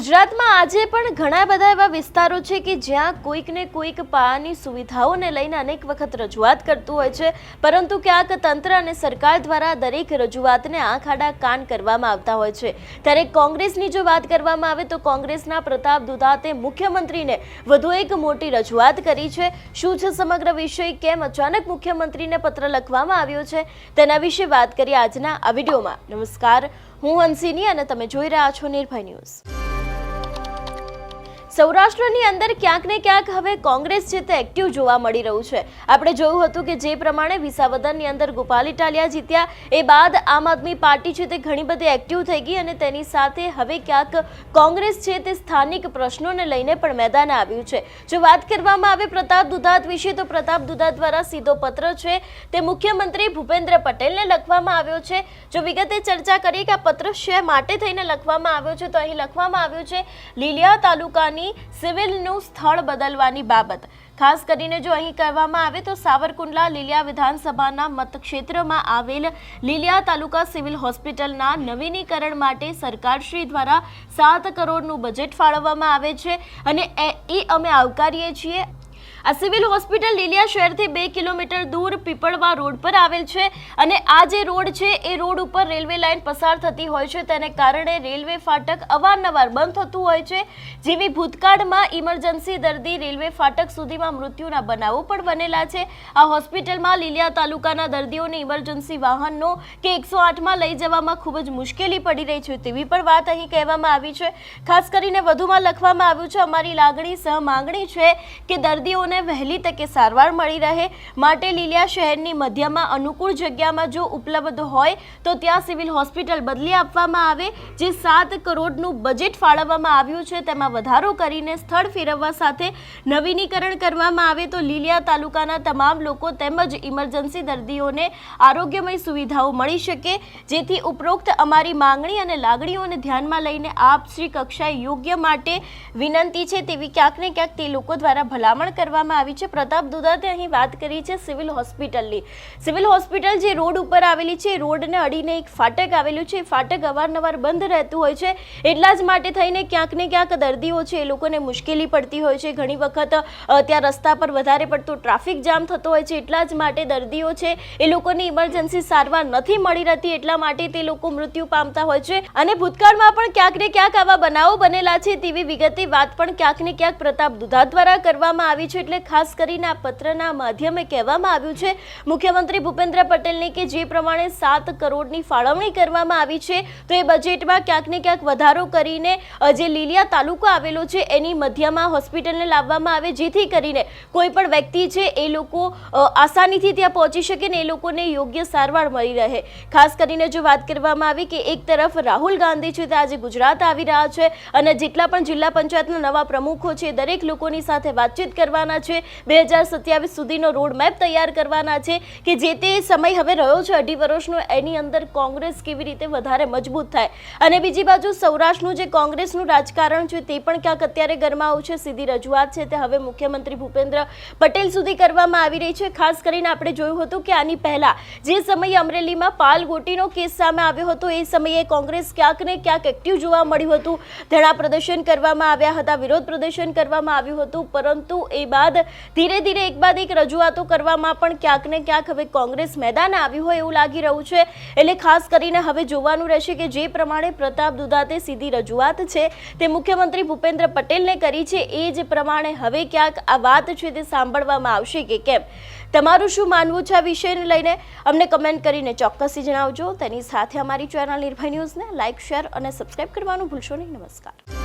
ગુજરાતમાં આજે પણ ઘણા બધા એવા વિસ્તારો છે કે જ્યાં કોઈક ને કોઈક પાયાની સુવિધાઓને લઈને અનેક વખત રજૂઆત કરતું હોય છે. પરંતુ ક્યાંક તંત્ર અને સરકાર દ્વારા દરેક રજૂઆતને આંખ આડા કાન કરવામાં આવતા હોય છે. ત્યારે કોંગ્રેસની જો વાત કરવામાં આવે તો કોંગ્રેસના પ્રતાપ દુધાતે મુખ્યમંત્રીને વધુ એક મોટી રજૂઆત કરી છે. શું છે સમગ્ર વિષય? કેમ અચાનક મુખ્યમંત્રીને પત્ર લખવામાં આવ્યો છે? તેના વિશે વાત કરીએ આજના આ વિડીયોમાં. નમસ્કાર. હું હંસિની અને તમે જોઈ રહ્યા છો નિર્ભય ન્યૂઝ. સૌરાષ્ટ્રની અંદર ક્યાંક ને ક્યાંક હવે કોંગ્રેસ છે તે એક્ટિવ જોવા મળી રહ્યું છે. આપણે જોયું હતું કે જે પ્રમાણે વિસાવદરની અંદર ગોપાલ ઇટાલિયા જીત્યા, એ બાદ આમ આદમી પાર્ટી છે તે ઘણી બધી એક્ટિવ થઈ ગઈ અને તેની સાથે હવે ક્યાંક કોંગ્રેસ છે તે સ્થાનિક પ્રશ્નોને લઈને પણ મેદાને આવ્યું છે. જો વાત કરવામાં આવે પ્રતાપ દુધાત વિશે, તો પ્રતાપ દુધાત દ્વારા સીધો પત્ર છે તે મુખ્યમંત્રી ભૂપેન્દ્ર પટેલને લખવામાં આવ્યો છે. જો વિગતે ચર્ચા કરીએ કે આ પત્ર શે માટે થઈને લખવામાં આવ્યો છે, તો અહીં લખવામાં આવ્યું છે, લીલિયા તાલુકાની સિવિલનું સ્થળ બદલવાની બાબત. ખાસ કરીને જો અહીં કહેવામાં આવે તો સાવરકુંડલા લીલિયા વિધાનસભાના મતક્ષેત્રમાં આવેલ લીલિયા તાલુકા સિવિલ હોસ્પિટલના નવીનીકરણ માટે સરકારશ્રી દ્વારા સાત કરોડનું બજેટ ફાળવવામાં આવે છે અને એ અમે આવકારીએ છીએ. આ સિવિલ હોસ્પિટલ લીલિયા શહેરથી બે કિલોમીટર દૂર પીપળવા રોડ પર આવેલ છે અને આ જે રોડ છે, એ રોડ ઉપર રેલવે લાઇન પસાર થતી હોય છે. તેને કારણે રેલવે ફાટક અવારનવાર બંધ થતું હોય છે. જેવી ભૂતકાળમાં ઇમરજન્સી દર્દી રેલવે ફાટક સુધીમાં મૃત્યુના બનાવો પણ બનેલા છે. આ હોસ્પિટલમાં લીલિયા તાલુકાના દર્દીઓને ઇમરજન્સી વાહનનો કે એકસો આઠમાં લઈ જવામાં ખૂબ જ મુશ્કેલી પડી રહી છે તેવી પણ વાત અહીં કહેવામાં આવી છે. ખાસ કરીને વધુમાં લખવામાં આવ્યું છે, અમારી લાગણી સહ માંગણી છે કે દર્દીઓને વહેલી તકે સારવાર મળી રહે. માટે લીલિયા શહેરની મધ્યમાં અનુકૂળ જગ્યામાં જો ઉપલબ્ધ હોય, તો ત્યાં સિવિલ હોસ્પિટલ બદલી આપવામાં આવે, જે સાત કરોડનું બજેટ ફાળવવામાં આવ્યું છે. તેમાં વધારો કરીને સ્થળ ફેરવવા સાથે નવીનીકરણ કરવામાં આવે તો લીલિયા તાલુકાના તમામ લોકો તેમજ ઇમરજન્સી દર્દીઓને આરોગ્યમય સુવિધાઓ મળી શકે. જેથી ઉપરોક્ત અમારી માંગણી અને લાગણીઓને ધ્યાનમાં લઈને આપ શ્રી કક્ષાએ યોગ્ય માટે વિનંતી છે તેવી ક્યાંક ને ક્યાંક તે લોકો દ્વારા ભલામણ કરવામાં આવી છે. પ્રતાપ દુદાતે અહીં વાત કરી છે સિવિલ હોસ્પિટલની. સિવિલ હોસ્પિટલ જે રોડ ઉપર આવેલી છે રોડને અડીને એક ફાટક આવેલું છે. ફાટક અવારનવાર બંધ રહેતું હોય છે. એટલા જ માટે થઈને ક્યાંક ને ક્યાંક દર્દીઓ છે, એ લોકોને મુશ્કેલી પડતી હોય છે. ઘણી વખત ત્યાં રસ્તા પર વધારે પડતો ટ્રાફિક જામ થતો હોય છે. એટલા જ માટે દર્દીઓ છે, એ લોકોની ઇમરજન્સી સારવાર નથી મળી રહેતી. એટલા માટે તે લોકો મૃત્યુ પામતા હોય છે. અને ભૂતકાળમાં પણ ક્યાંક ને ક્યાંક આવા બનાવો બનેલા છે તેવી વિગતે વાત પણ ક્યાંક ને ક્યાંક પ્રતાપ દુધા દ્વારા કરવામાં આવી છે. એટલે ખાસ કરીને આ પત્રના માધ્યમે કહેવામાં આવ્યું છે, મુખ્યમંત્રી ભૂપેન્દ્ર પટેલની કે જે પ્રમાણે સાત કરોડની ફાળવણી કરવામાં આવી છે, તો એ બજેટમાં ક્યાંક ને ક્યાંક વધારો કરીને જે લીલિયા તાલુકો આવેલો છે, એની મધ્યમાં હોસ્પિટલને લાવવામાં આવે, જેથી કરીને કોઈ પણ વ્યક્તિ છે, એ લોકો આસાનીથી ત્યાં પહોંચી શકે ને એ લોકોને યોગ્ય સારવાર મળી રહે. ખાસ કરીને જો વાત કરવામાં આવી કે એક તરફ રાહુલ ગાંધી છે, તે આજે ગુજરાત આવી રહ્યા છે, અને જેટલા પણ જિલ્લા પંચાયતના નવા પ્રમુખો છે, દરેક લોકોની સાથે વાતચીત કરવાના છે. બે હજાર સત્યાવીસ સુધીનો રોડ મેપ તૈયાર કરવાના છે કે જે તે સમય હવે રહ્યો છે. અઢી વર્ષનો, એની અંદર કોંગ્રેસ કેવી રીતે વધારે મજબૂત થાય. અને બીજી બાજુ સૌરાષ્ટ્રનું જે કોંગ્રેસનું રાજકારણ છે તે પણ ક્યાંક અત્યારે ગરમાવું છે. સીધી રજૂઆત છે તે હવે મુખ્યમંત્રી ભૂપેન્દ્ર પટેલ સુધી કરવામાં આવી રહી છે. ખાસ કરીને આપણે જોયું હતું કે આની પહેલા જે સમયે અમરેલીમાં પાલ ગોટીનો કેસ સામે આવ્યો હતો, એ સમયે કોંગ્રેસ ક્યાંક ને ક્યાંક એક્ટિવ જોવા મળ્યું હતું. ધરણા પ્રદર્શન કરવામાં આવ્યા હતા, વિરોધ પ્રદર્શન કરવામાં આવ્યું હતું, પરંતુ એ બાદ ધીરે ધીરે એક બાદ એક રજૂઆતો કરવામાં પણ ક્યાંક ને ક્યાંક હવે કોંગ્રેસ મેદાન આવ્યું હોય એવું લાગી રહ્યું છે. એટલે ખાસ કરીને હવે જોવાનું રહેશે કે જે પ્રમાણે પ્રતાપ દુધાતે સીધી રજૂઆત છે તે મુખ્યમંત્રી ભૂપેન્દ્ર પટેલને કરી છે. એ જ પ્રમાણે હવે ક્યાંક આ વાત છે તે સાંભળવામાં આવશે કે કેમ. તમારું શું માનવું છે આ વિષયને લઈને? અમને કમેન્ટ કરીને ચોક્કસથી જણાવજો. તેની સાથે અમારી ચેનલ નિર્ભય ન્યૂઝને લાઇક શેર અને સબસ્ક્રાઇબ કરવાનું ભૂલશો નહીં. નમસ્કાર.